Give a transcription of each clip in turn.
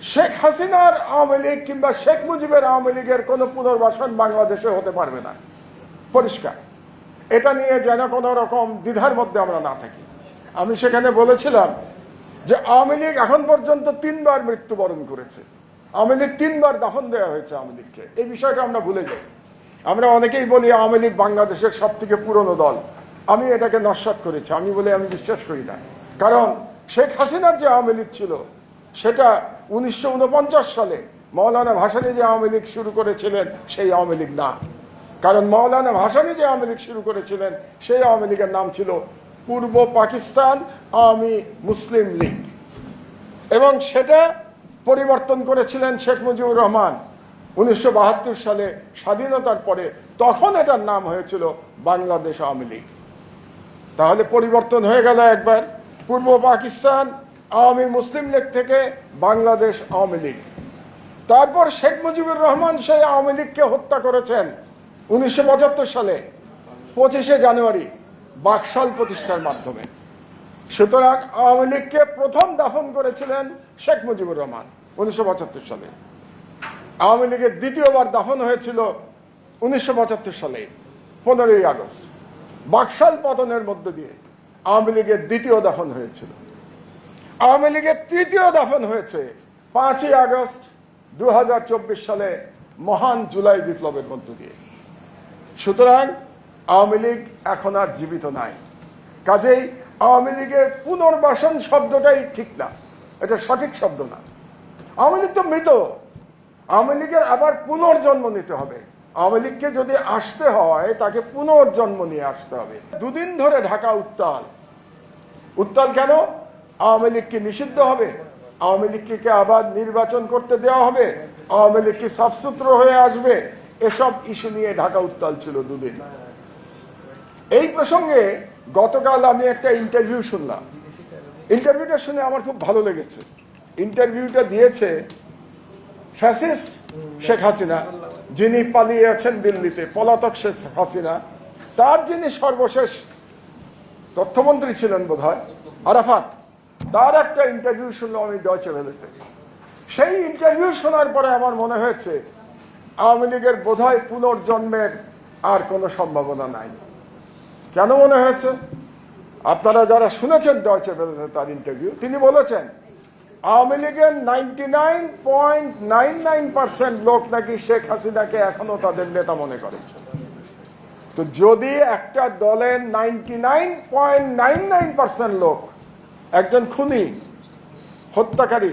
শেখ হাসিনার আওয়ামী লীগ কিংবা শেখ মুজিবের আওয়ামী লীগের কোনো পুনর্বাসন বাংলাদেশে হতে পারবে না। পরিষ্কার। এটা নিয়ে যেন কোনো রকম দ্বিধার মধ্যে আমরা না থাকি। আমি সেখানে বলেছিলাম যে আওয়ামী লীগ এখন পর্যন্ত তিনবার মৃত্যুবরণ করেছে। আওয়ামী লীগ তিনবার দাফন দেওয়া হয়েছে আওয়ামী লীগকে। এই বিষয়টা আমরা ভুলে যাই। আমরা অনেকেই বলি আওয়ামী লীগ বাংলাদেশের সব থেকে পুরনো দল। আমি এটাকে নস্বাত করেছি। আমি বলে আমি বিশ্বাস করি না। কারণ শেখ হাসিনার যে আওয়ামী লীগ ছিল, সেটা উনিশশো উনপঞ্চাশ সালে মৌলানা ভাসানী যে আওয়ামী লীগ শুরু করেছিলেন, সেই আওয়ামী লীগ না। কারণ মৌলানা ভাসানী যে আওয়ামী লীগ শুরু করেছিলেন, সেই আওয়ামী লীগের নাম ছিল পূর্ব পাকিস্তান আওয়ামী মুসলিম লীগ। এবং সেটা পরিবর্তন করেছিলেন শেখ মুজিবুর রহমান উনিশশো বাহাত্তর সালে স্বাধীনতার পরে। তখন এটার নাম হয়েছিল বাংলাদেশ আওয়ামী লীগ। তাহলে পরিবর্তন হয়ে গেল একবার। পূর্ব পাকিস্তান আওয়ামী মুসলিম লীগ থেকে বাংলাদেশ আওয়ামী লীগ। তারপর শেখ মুজিবুর রহমান সেই আওয়ামী লীগকে হত্যা করেছেন উনিশশো পঁচাত্তর সালে, পঁচিশে জানুয়ারি, বাকশাল প্রতিষ্ঠার মাধ্যমে। সুতরাং আওয়ামী লীগকে প্রথম দাফন করেছিলেন শেখ মুজিবুর রহমান উনিশশো পঁচাত্তর সালে। আওয়ামী লীগের দ্বিতীয়বার দাফন হয়েছিল উনিশশো পঁচাত্তর সালে, পনেরোই আগস্ট। বাকশাল পতনের মধ্য দিয়ে আওয়ামী লীগের দ্বিতীয় দাফন হয়েছিল। আওয়ামী লীগের তৃতীয় দাফন হয়েছে পাঁচই আগস্ট দু হাজার চব্বিশ সালে মহান জুলাই বিপ্লবের মধ্য দিয়ে। সুতরাং আওয়ামী লীগ এখন আর জীবিত নাই। কাজেই আওয়ামী লীগের পুনর্বাসন শব্দটাই ঠিক না। এটা সঠিক শব্দ না। আওয়ামী লীগ তো মৃত। আওয়ামী লীগের আবার পুনর্জন্ম নিতে হবে। আওয়ামী লীগকে যদি আসতে হয়, তাকে পুনর্জন্ম নিয়ে আসতে হবে। দুদিন ধরে ঢাকা উত্তাল। উত্তাল কেন? আওয়ামী লীগ কি নিষিদ্ধ হবে, আওয়ামী লীগকে আবার নির্বাচন করতে দেওয়া হবে, আওয়ামী লীগ কি সাফসুত্র হয়ে আসবে? এসব ইস্যু নিয়ে ঢাকা উত্তাল ছিল দুদিন। এই প্রসঙ্গে গতকাল আমি একটা ইন্টারভিউ শুনলাম। ইন্টারভিউটা শুনে আমার খুব ভালো লেগেছে। ইন্টারভিউটা দিয়েছে ফ্যাসিস্ট শেখ হাসিনা, যিনি পালিয়ে আছেন দিল্লিতে, পলাতক শেখ হাসিনা। তার যিনি সর্বশেষ তথ্যমন্ত্রী ছিলেন বোধ হয় আরাফাত। তার একটা ইন্টারভিউ শুনলাম আমি ডয়চে ভেলেতে সেই ইন্টারভিউ শোনার পরে আমার মনে হয়েছে, আওয়ামী লীগের বোধহয় পুনর্জন্মের আর কোনো সম্ভাবনা নাই। কেন মনে হয়েছে? আপনারা যারা শুনেছেন ডয়চে ভেলেতে তার ইন্টারভিউ তিনি বলেছেন, আওয়ামী লীগের ninety nine point nine nine percent লোক নাকি শেখ হাসিনাকে এখনও তাদের নেতা মনে করে। তো যদি একটা দলের ninety nine point nine nine percent লোক একজন খুনি, হত্যাকারী,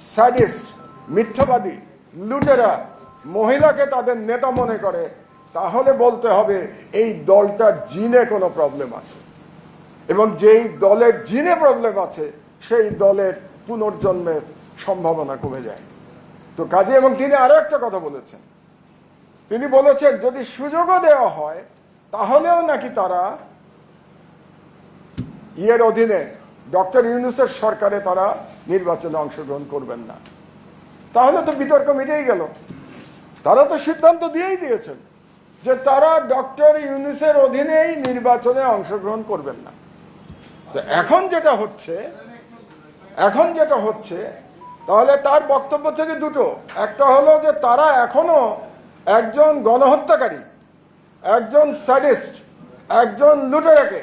স্যাডিস্ট, মিথ্যাবাদী, লুটেরা, মহিলাকে তাদের নেতা মনে করে, তাহলে বলতে হবে এই দলটার জিনে কোনো প্রবলেম আছে। এবং যেই দলের জিনে প্রবলেম আছে, সেই দলের পুনর্জন্মের সম্ভাবনা কমে যায়। তো কাজে, এবং তিনি আরও একটা কথা বলেছেন। তিনি বলেছেন, যদি সুযোগও দেওয়া হয়, তাহলেও নাকি তারা ইয়ের অধীনে ডক্টর ইউনুসের সরকারে তারা নির্বাচনে অংশগ্রহণ করবেন না। তাহলে তো বিতর্ক মিটেই গেল। তারা তো সিদ্ধান্ত দিয়েই দিয়েছেন যে তারা ডক্টর ইউনুসের অধীনেই নির্বাচনে অংশগ্রহণ করবেন না। তো এখন যেটা হচ্ছে, এখন যেটা হচ্ছে, তাহলে তার বক্তব্য থেকে দুটো। একটা হলো যে তারা এখনও একজন গণহত্যাকারী, একজন স্যাডিস্ট, একজন লুটেরাকে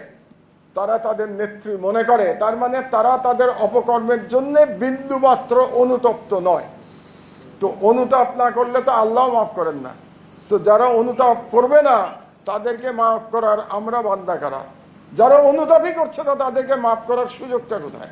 তারা তাদের নেত্রী মনে করে, তার মানে তারা তাদের অপকর্মের জন্য বিন্দুমাত্র অনুতপ্ত নয়। তো অনুতাপ না করলে তো আল্লাহ মাফ করেন না। তো যারা অনুতাপ করবে না, তাদেরকে মাফ করার আমরা বান্দা করা? যারা অনুতাপই করছে না, তাদেরকে মাফ করার সুযোগটা কোথায়?